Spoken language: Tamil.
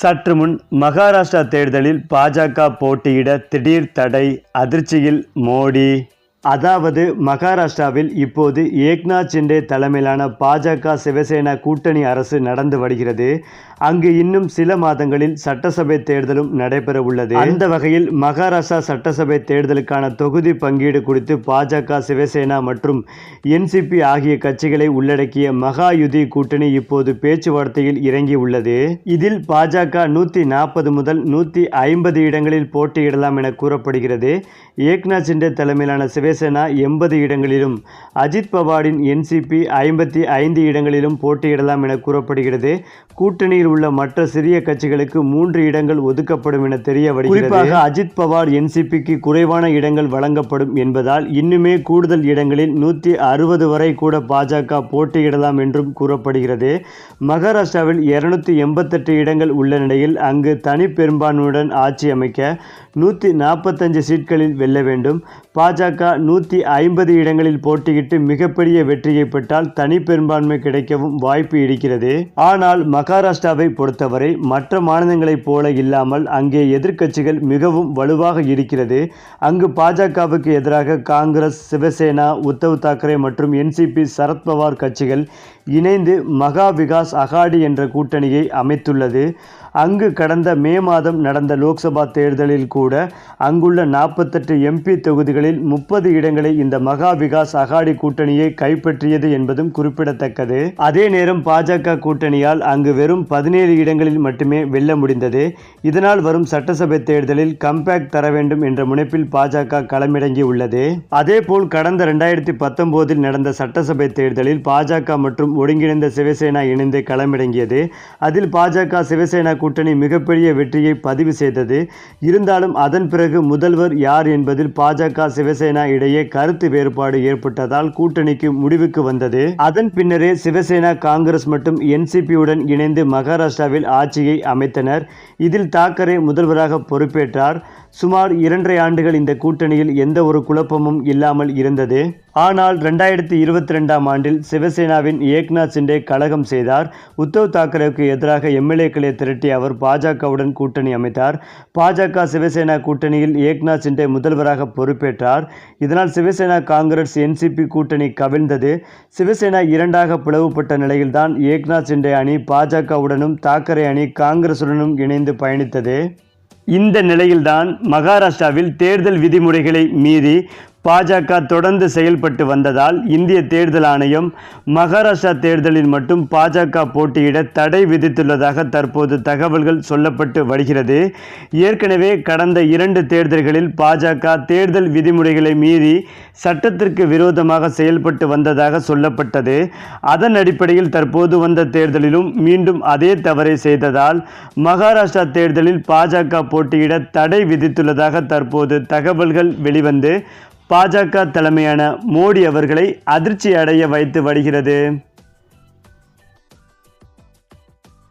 சற்று முன் மகாராஷ்டிரா தேர்தலில் பாஜக போட்டியிட திடீர் தடை அதிர்ச்சியில் மோடி. அதாவது மகாராஷ்டிராவில் இப்போது ஏக்நாத் சிண்டே தலைமையிலான பாஜக சிவசேனா கூட்டணி அரசு நடந்து வருகிறது. அங்கு இன்னும் சில மாதங்களில் சட்டசபை தேர்தலும் நடைபெற உள்ளது. அந்த வகையில் மகாராஷ்டிரா சட்டசபை தேர்தலுக்கான தொகுதி பங்கீடு குறித்து பாஜக சிவசேனா மற்றும் என்சிபி ஆகிய கட்சிகளை உள்ளடக்கிய மகாயுதி கூட்டணி இப்போது பேச்சுவார்த்தையில் இறங்கியுள்ளது இதில் பாஜக நூற்றி நாற்பது முதல் நூற்றி ஐம்பது இடங்களில் போட்டியிடலாம் என கூறப்படுகிறது. ஏக்நாத் சிண்டே தலைமையிலான சிவசேனா எண்பது இடங்களிலும் அஜித் பவாரின் என்சிபி ஐம்பத்தி ஐந்து இடங்களிலும் போட்டியிடலாம் என கூறப்படுகிறது. கூட்டணியில் உள்ள மற்ற சிறிய கட்சிகளுக்கு மூன்று இடங்கள் ஒதுக்கப்படும் என தெரிய வருகிறது குறிப்பாக அஜித் பவார் என்சிபிக்கு குறைவான இடங்கள் வழங்கப்படும் என்பதால் இன்னுமே கூடுதல் இடங்களில் நூற்றி அறுபது வரை கூட பாஜக போட்டியிடலாம் என்றும் கூறப்படுகிறது. மகாராஷ்டிராவில் இருநூத்தி எண்பத்தெட்டு இடங்கள் உள்ள நிலையில் அங்கு தனி பெரும்பான்மையுடன் ஆட்சி அமைக்க நூற்றி நாற்பத்தஞ்சு சீட்களில் வெல்ல வேண்டும். பாஜக நூற்றி ஐம்பது இடங்களில் போட்டியிட்டு மிகப்பெரிய வெற்றியை பெற்றால் தனி பெரும்பான்மை கிடைக்கவும் வாய்ப்பு இருக்கிறது. ஆனால் மகாராஷ்டிராவை பொறுத்தவரை மற்ற மாநிலங்களைப் போல இல்லாமல் அங்கே எதிர்க்கட்சிகள் மிகவும் வலுவாக இருக்கிறது. அங்கு பாஜகவுக்கு எதிராக காங்கிரஸ் சிவசேனா உத்தவ் தாக்கரே மற்றும் என்சிபி சரத்பவார் கட்சிகள் இணைந்து மகா விகாஸ் அகாடி என்ற கூட்டணியை அமைத்துள்ளது. அங்கு கடந்த மே மாதம் நடந்த லோக்சபா தேர்தலில் கூட அங்குள்ள நாற்பத்தெட்டு எம்பி தொகுதிகளில் முப்பது இடங்களை இந்த மகா விகாஸ் அகாடி கூட்டணியை கைப்பற்றியது என்பதும் குறிப்பிடத்தக்கது. அதே நேரம் பாஜக கூட்டணியால் அங்கு வெறும் பதினேழு இடங்களில் மட்டுமே வெல்ல முடிந்தது. இதனால் வரும் சட்டசபை தேர்தலில் கம்பேக் தர வேண்டும் என்ற முனைப்பில் பாஜக களமிறங்கியுள்ளது அதேபோல் கடந்த இரண்டாயிரத்தி பத்தொன்பதில் நடந்த சட்டசபை தேர்தலில் பாஜக மற்றும் ஒருங்கிணைந்த சிவசேனா இணைந்து களமிறங்கியது. அதில் பாஜக சிவசேனா கூட்டணி மிகப்பெரிய வெற்றியை பதிவு செய்தது. இருந்தாலும் அதன் பிறகு முதல்வர் யார் என்பதில் பாஜக சிவசேனா இடையே கருத்து வேறுபாடு ஏற்பட்டதால் கூட்டணிக்கு முடிவுக்கு வந்தது. அதன் பின்னரே சிவசேனா காங்கிரஸ் மற்றும் என்சிபியுடன் இணைந்து மகாராஷ்டிராவில் ஆட்சியை அமைத்தனர். இதில் தாக்கரே முதல்வராக பொறுப்பேற்றார். சுமார் இரண்டரை ஆண்டுகள் இந்த கூட்டணியில் எந்த ஒரு குழப்பமும் இல்லாமல் இருந்தது. ஆனால் ரெண்டாயிரத்தி இருபத்தி ரெண்டாம் ஆண்டில் சிவசேனாவின் ஏக்நாத் சிண்டே கழகம் செய்தார். உத்தவ் தாக்கரேவுக்கு எதிராக எம்எல்ஏக்களை திரட்டி அவர் பாஜகவுடன் கூட்டணி அமைத்தார். பாஜக சிவசேனா கூட்டணியில் ஏக்நாத் சிண்டே முதல்வராக பொறுப்பேற்றார். இதனால் சிவசேனா காங்கிரஸ் என்சிபி கூட்டணி கவிழ்ந்தது. சிவசேனா இரண்டாக பிளவுபட்ட நிலையில்தான் ஏக்நாத் சிண்டே அணி பாஜகவுடனும் தாக்கரே அணி காங்கிரசுடனும் இணைந்து பயணித்தது. இந்த நிலையில்தான் மகாராஷ்டிராவில் தேர்தல் விதிமுறைகளை மீறி பாஜக தொடர்ந்து செயல்பட்டு வந்ததால் இந்திய தேர்தல் ஆணையம் மகாராஷ்டிரா தேர்தலில் மட்டும் பாஜக போட்டியிட தடை விதித்துள்ளதாக தற்போது தகவல்கள் சொல்லப்பட்டு வருகிறது. ஏற்கனவே கடந்த இரண்டு தேர்தல்களில் பாஜக தேர்தல் விதிமுறைகளை மீறி சட்டத்திற்கு விரோதமாக செயல்பட்டு வந்ததாக சொல்லப்பட்டது. அதன் அடிப்படையில் தற்போது வந்த தேர்தலிலும் மீண்டும் அதே தவறை செய்ததால் மகாராஷ்டிரா தேர்தலில் பாஜக போட்டியிட தடை விதித்துள்ளதாக தற்போது தகவல்கள் வெளிவந்து பாஜக தலைமையான மோடி அவர்களை அதிர்ச்சி அடைய வைத்து வருகிறது.